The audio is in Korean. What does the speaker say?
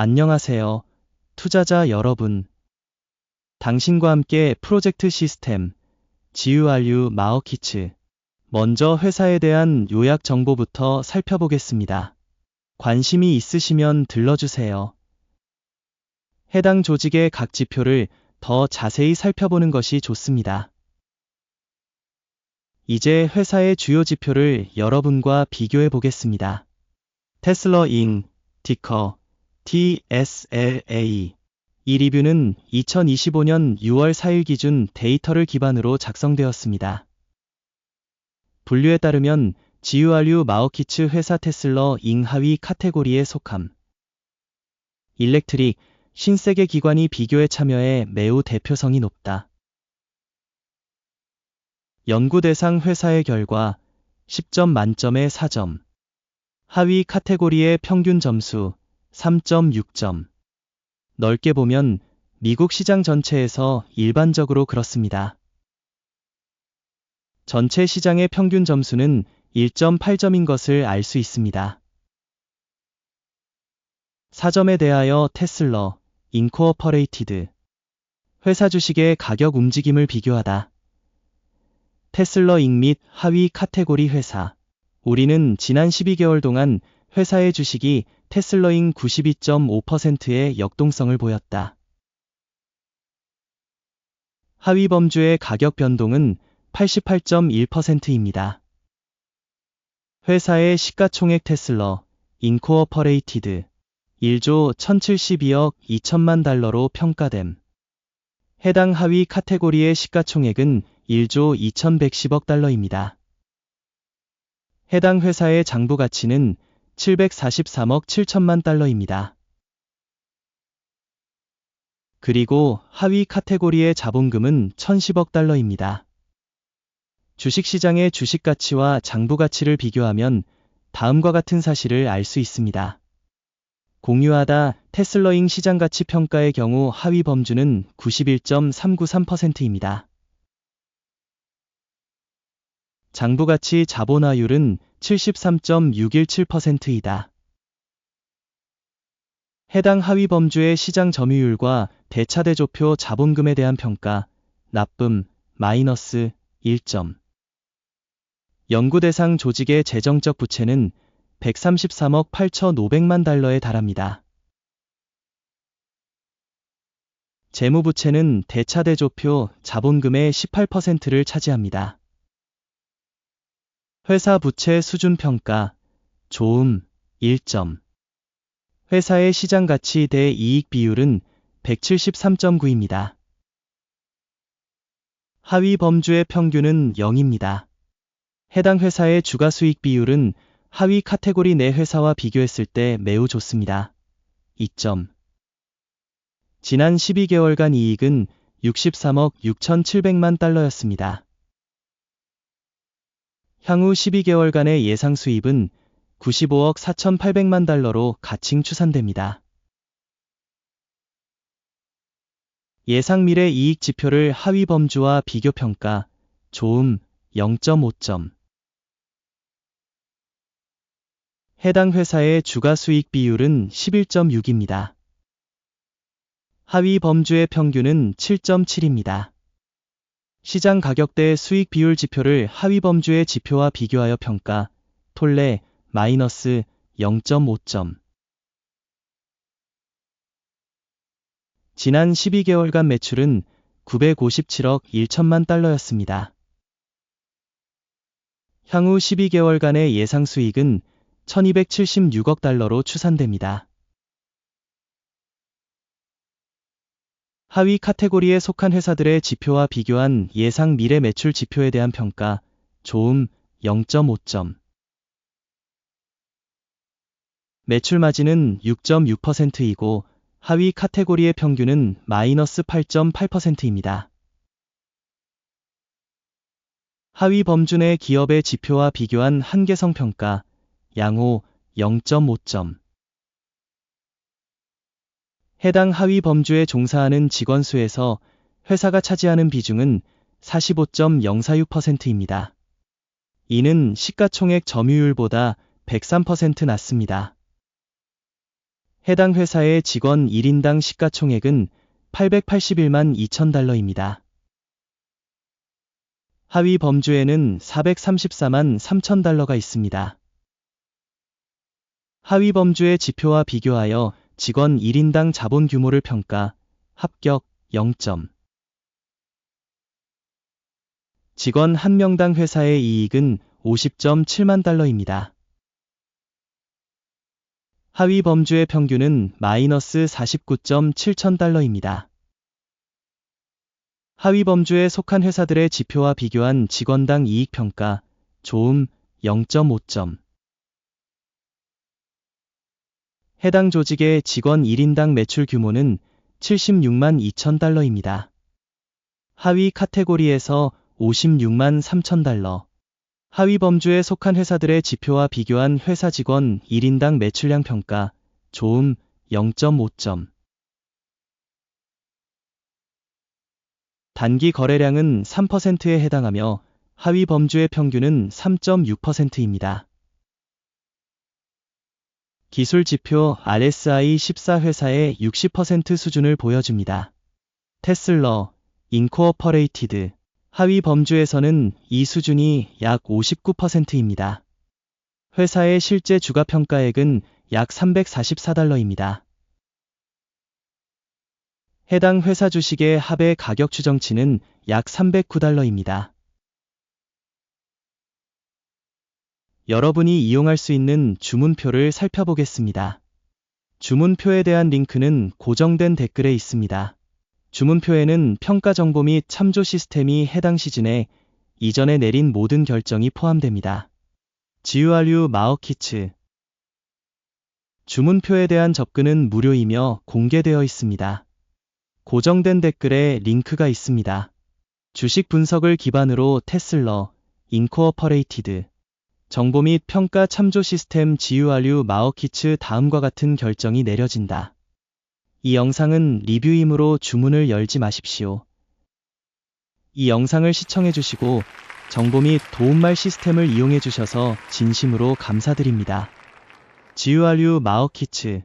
안녕하세요. 투자자 여러분. 당신과 함께 프로젝트 시스템, GURU 마어키츠. 먼저 회사에 대한 요약 정보부터 살펴보겠습니다. 관심이 있으시면 들러주세요. 해당 조직의 각 지표를 더 자세히 살펴보는 것이 좋습니다. 이제 회사의 주요 지표를 여러분과 비교해 보겠습니다. 테슬러 잉, 티커, TSLA. 이 리뷰는 2025년 6월 4일 기준 데이터를 기반으로 작성되었습니다. 분류에 따르면 GURU 마오키츠 회사 테슬러 잉 하위 카테고리에 속함. 일렉트릭, 신세계 기관이 비교에 참여해 매우 대표성이 높다. 연구 대상 회사의 결과 10점 만점에 4점. 하위 카테고리의 평균 점수 3.6점. 넓게 보면 미국 시장 전체에서 일반적으로 그렇습니다. 전체 시장의 평균 점수는 1.8점인 것을 알 수 있습니다. 4점에 대하여 테슬러, 인코어퍼레이티드. 회사 주식의 가격 움직임을 비교하다. 테슬러 잉 및 하위 카테고리 회사. 우리는 지난 12개월 동안 회사의 주식이 테슬러잉 92.5%의 역동성을 보였다. 하위 범주의 가격 변동은 88.1%입니다. 회사의 시가총액 테슬러, 인코어퍼레이티드, 1조 1072억 2천만 달러로 평가됨. 해당 하위 카테고리의 시가총액은 1조 2110억 달러입니다. 해당 회사의 장부 가치는 743억 7천만 달러입니다. 그리고 하위 카테고리의 자본금은 1010억 달러입니다. 주식시장의 주식 가치와 장부 가치를 비교하면 다음과 같은 사실을 알 수 있습니다. 공유하다 테슬러잉 시장 가치 평가의 경우 하위 범주는 91.393%입니다. 장부 가치 자본화율은 73.617%이다. 해당 하위 범주의 시장 점유율과 대차대조표 자본금에 대한 평가, 나쁨, 마이너스 1점. 연구 대상 조직의 재정적 부채는 133억 8,500만 달러에 달합니다. 재무부채는 대차대조표 자본금의 18%를 차지합니다. 회사 부채 수준 평가, 좋음, 1점. 회사의 시장 가치 대 이익 비율은 173.9입니다. 하위 범주의 평균은 0입니다. 해당 회사의 주가 수익 비율은 하위 카테고리 내 회사와 비교했을 때 매우 좋습니다. 2점. 지난 12개월간 이익은 63억 6,700만 달러였습니다. 향후 12개월간의 예상 수입은 95억 4,800만 달러로 가칭 추산됩니다. 예상 미래 이익 지표를 하위 범주와 비교 평가, 좋음 0.5점. 해당 회사의 주가 수익 비율은 11.6입니다. 하위 범주의 평균은 7.7입니다. 시장 가격대 수익 비율 지표를 하위 범주의 지표와 비교하여 평가, 톨레, 마이너스 0.5점. 지난 12개월간 매출은 957억 1천만 달러였습니다. 향후 12개월간의 예상 수익은 1276억 달러로 추산됩니다. 하위 카테고리에 속한 회사들의 지표와 비교한 예상 미래 매출 지표에 대한 평가, 좋음 0.5점. 매출 마진은 6.6%이고 하위 카테고리의 평균은 마이너스 8.8%입니다. 하위 내 기업의 지표와 비교한 한계성 평가, 양호 0.5점. 해당 하위 범주에 종사하는 직원 수에서 회사가 차지하는 비중은 45.046%입니다. 이는 시가총액 점유율보다 103% 낮습니다. 해당 회사의 직원 1인당 시가총액은 881만 2천 달러입니다. 하위 범주에는 434만 3천 달러가 있습니다. 하위 범주의 지표와 비교하여 직원 1인당 자본 규모를 평가, 합격 0점. 직원 1명당 회사의 이익은 50.7만 달러입니다. 하위 범주의 평균은 마이너스 49.7천 달러입니다. 하위 범주에 속한 회사들의 지표와 비교한 직원당 이익 평가, 좋음 0.5점. 해당 조직의 직원 1인당 매출 규모는 76만 2천 달러입니다. 하위 카테고리에서 56만 3천 달러. 하위 범주에 속한 회사들의 지표와 비교한 회사 직원 1인당 매출량 평가, 좋음 0.5점. 단기 거래량은 3%에 해당하며 하위 범주의 평균은 3.6%입니다. 기술 지표 RSI 14 회사의 60% 수준을 보여줍니다. 테슬러, 인코어퍼레이티드, 하위 범주에서는 이 수준이 약 59%입니다. 회사의 실제 주가 평가액은 약 344달러입니다. 해당 회사 주식의 합의 가격 추정치는 약 309달러입니다. 여러분이 이용할 수 있는 주문표를 살펴보겠습니다. 주문표에 대한 링크는 고정된 댓글에 있습니다. 주문표에는 평가 정보 및 참조 시스템이 해당 시즌에 이전에 내린 모든 결정이 포함됩니다. 지유알류 마어키츠 주문표에 대한 접근은 무료이며 공개되어 있습니다. 고정된 댓글에 링크가 있습니다. 주식 분석을 기반으로 테슬러, 인코어퍼레이티드, 정보 및 평가 참조 시스템 지유알류 마어키츠 다음과 같은 결정이 내려진다. 이 영상은 리뷰이므로 주문을 열지 마십시오. 이 영상을 시청해 주시고 정보 및 도움말 시스템을 이용해 주셔서 진심으로 감사드립니다. 지유알류 마어키츠